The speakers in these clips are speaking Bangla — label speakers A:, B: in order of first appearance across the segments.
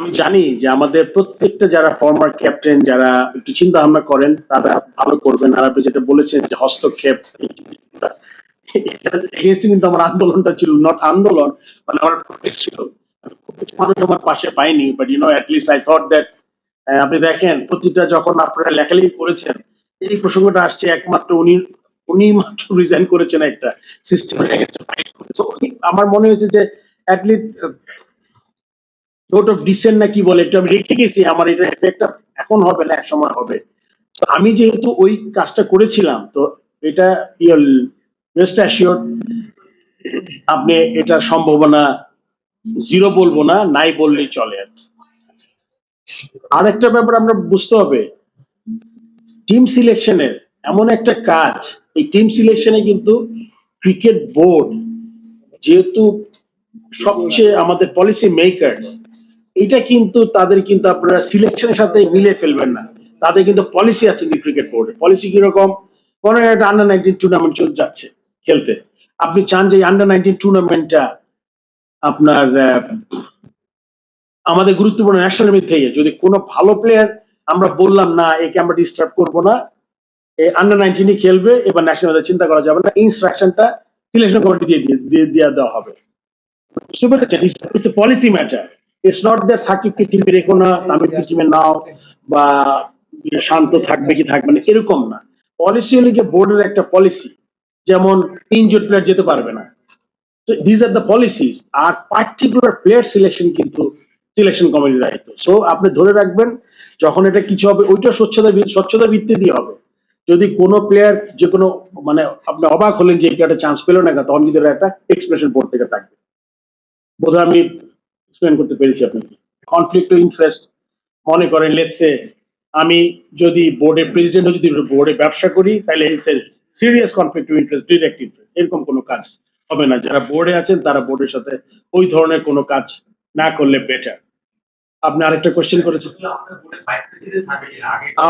A: আমি জানি যে আমাদের প্রত্যেকটা যারা ফর্মার ক্যাপ্টেন যারা একটু চিন্তা ভাবনা করেন, তারা ভালো করবেন। আর আপনি যেটা বলেছেন যে হস্তক্ষেপ কিন্তু আমার আন্দোলনটা ছিল নট আন্দোলন মানে আমার protest ছিল। মানুষ আমার পাশে পাইনি but you know least I thought that আপনি দেখেন, প্রতিটা যখন আপনারা লেখালেখি করেছেন, এই প্রসঙ্গটা আসছে একমাত্র উনি উনি মাত্র রিজাইন করেছেন একটা সিস্টেমের আমার মনে হয়েছে যে অ্যাটলিস্ট নোট অফ ডিসেন্ট না কি বলে একটু আমি রেখে গেছি, আমার এটা এফেক্টটা এখন হবে না, এক সময় হবে তো আমি যেহেতু ওই কাজটা করেছিলাম, তো এটা রেস্ট অ্যাসিওর আপনি এটার সম্ভাবনা জিরো বলব না, নাই বললেই চলে আর কি। আরেকটা ব্যাপার আমরা বুঝতে হবে টিম সিলেকশনের এমন একটা কাজ, এই টিম সিলেকশনে কিন্তু ক্রিকেট বোর্ড যেহেতু সবচেয়ে আমাদের পলিসি মেকার এটা কিন্তু তাদের কিন্তু আপনারা সিলেকশনের সাথে মিলে ফেলবেন না। তাদের কিন্তু পলিসি আছে কিন্তু ক্রিকেট বোর্ডে পলিসি কীরকম? কোনো একটা আন্ডার নাইনটিন টুর্নামেন্ট যাচ্ছে খেলতে। আপনি চান যে আন্ডার নাইনটিন টুর্নামেন্টটা আপনার আমাদের গুরুত্বপূর্ণ ন্যাশনাল মিট থেকে যদি কোনো ভালো প্লেয়ার আমরা বললাম, না, একে আমরা ডিস্টার্ব করব না। এই আন্ডার নাইনটিনই খেলবে, এবার ন্যাশনাল চিন্তা করা যাবে না। ইনস্ট্রাকশনটা সিলেকশন কমিটি দিয়ে দিয়ে- দেওয়া হবে। Policy matter it's not that সাকিবকে টিমে রেখো না তামিমকে টিমে নাও, বা শান্ত থাকবে কি থাকবে না, এরকম না। পলিসি হলে গিয়ে বোর্ডের একটা পলিসি যেমন ইনজুড প্লেয়ার যেতে পারবে না। These are the policies are particular player selection কিন্তু সিলেকশন কমিটির দায়িত্ব। সো আপনি ধরে রাখবেন, যখন এটা কিছু হবে, ওইটা স্বচ্ছতা স্বচ্ছতা ভিত্তি দিয়ে হবে। যদি কোনো প্লেয়ার যে কোনো মানে আপনি অবাক হলেন যে একটা চান্স পেল না তখন কিন্তু এটা একটা এক্সপ্রেশন বোর্ড থেকে থাকবে। বোধহয় আমি এক্সপ্লেন করতে পেরেছি আপনাকে। কনফ্লিক্ট ইন্টারেস্ট মনে করেন লেটসে আমি যদি বোর্ডের প্রেসিডেন্ট যদি বোর্ডে ব্যবসা করি, তাহলে serious conflict interest direct interest এরকম কোনো কাজ হবে না। যারা বোর্ডে আছেন, তারা বোর্ডের সাথে ওই ধরনের কোনো কাজ না করলে বেটার আপনি আরেকটা কোশ্চেন করেছেন।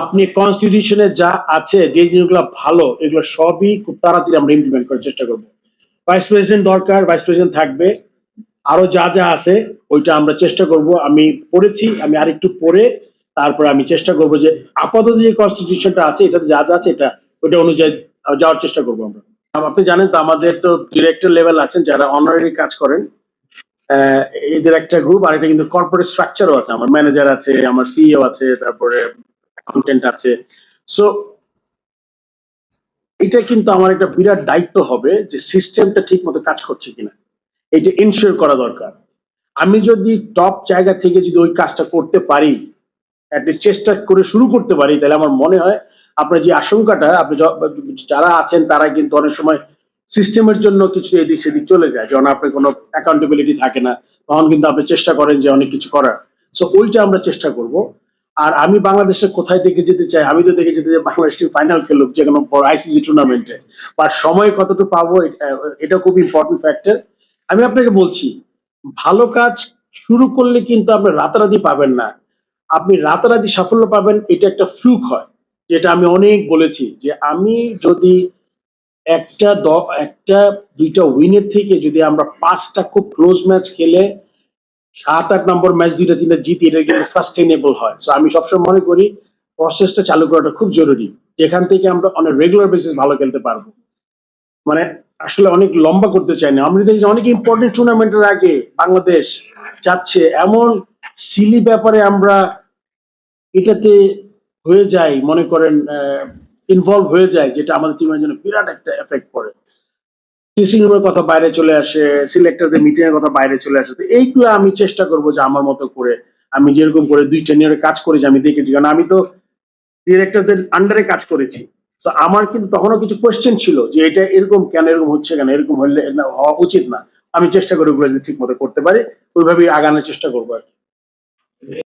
A: আপনি কনস্টিটিউশনে যা আছে, যে জিনিসগুলো ভালো, এগুলো সবই খুব তাড়াতাড়ি আমরা ইমপ্লিমেন্ট করার চেষ্টা করব। ভাইস প্রেসিডেন্ট দরকার ভাইস প্রেসিডেন্ট থাকবে। আরও যা যা আছে, ওইটা আমরা চেষ্টা করব। আমি পড়েছি, আমি আরেকটু পড়ে তারপর আমি চেষ্টা করব যে আপাতত যে কনস্টিটিউশনটা আছে এটা যা যা আছে, এটা, ওইটা অনুযায়ী যাওয়ার চেষ্টা করব আমরা। আপনি জানেন তো আমাদের তো ডিরেক্টর লেভেল আছেন, যারা অনারারি কাজ করেন। এদের একটা গ্রুপ আর এটা কিন্তু কর্পোরেট স্ট্রাকচারও আছে। আমার ম্যানেজার আছে, আমার সিইও আছে, তারপরে অ্যাকাউন্টেন্ট আছে। সো এটা কিন্তু আমার একটা বিরাট দায়িত্ব হবে যে সিস্টেমটা ঠিক মতো কাজ করছে কিনা। এটা ইনশিওর করা দরকার। আমি যদি টপ জায়গা থেকে যদি ওই কাজটা করতে পারি অ্যাটলিস্ট চেষ্টা করে শুরু করতে পারি, তাহলে আমার মনে হয় আপনার যে আশঙ্কাটা, আপনি যারা আছেন তারা কিন্তু অনেক সময় সিস্টেমের জন্য কিছু এদিক সেদিক চলে যায়। যখন আপনার কোনো অ্যাকাউন্টেবিলিটি থাকে না, তখন কিন্তু আপনি চেষ্টা করেন যে অনেক কিছু করার। সো ওইটা আমরা চেষ্টা করব। আর আমি বাংলাদেশে কোথায় দেখে যেতে চাই? আমি তো দেখে যেতে চাই বাংলাদেশ ফাইনাল খেলুক যে কোনো আইসিসি টুর্নামেন্টে বা সময় কতটুকু পাবো, এটা খুব ইম্পর্টেন্ট ফ্যাক্টর আমি আপনাকে বলছি, ভালো কাজ শুরু করলে কিন্তু আপনি রাতারাতি পাবেন না। আপনি রাতারাতি সাফল্য পাবেন, এটা একটা ফ্লুক হয়। যেটা আমি অনেক বলেছি যে আমি যদি একটা একটা, দুইটা উইনের থেকে যদি আমরা পাঁচটা খুব ক্লোজ ম্যাচ খেলে, সাত, আট নম্বর ম্যাচ দুইটা, তিনটা জিতি, এটা কিন্তু সাস্টেনেবল হয়। তো আমি সবসময় মনে করি প্রসেসটা চালু করাটা খুব জরুরি। যেখান থেকে আমরা অনেক রেগুলার বেসিস ভালো খেলতে পারব। মানে আসলে অনেক লম্বা করতে চাই না। আমরা দেখি অনেক ইম্পর্টেন্ট টুর্নামেন্টের আগে বাংলাদেশ যাচ্ছে। এমন সিলি ব্যাপারে আমরা এটাতে হয়ে যায় মনে করেন ইনভলভ হয়ে যায় যেটা আমাদের টিমের জন্য বিরাট একটা এফেক্ট পড়ে। ড্রেসিং রুমের কথা বাইরে চলে আসে সিলেক্টরদের মিটিং এর কথা বাইরে চলে আসে। তো এইগুলো আমি চেষ্টা করব যে আমার মতো করে, আমি যেরকম করে দুই টেনিয়রে কাজ করেছি, আমি দেখেছি। কারণ আমি তো ডিরেক্টরদের আন্ডারে কাজ করেছি। তো আমার কিন্তু তখনও কিছু কোয়েশ্চেন ছিল যে এটা এরকম কেন, এরকম হচ্ছে কেন, এরকম হলে হওয়া উচিত না আমি চেষ্টা করি ওগুলো ঠিক মতো করতে পারি, ওইভাবেই আগানোর চেষ্টা করব আর কি।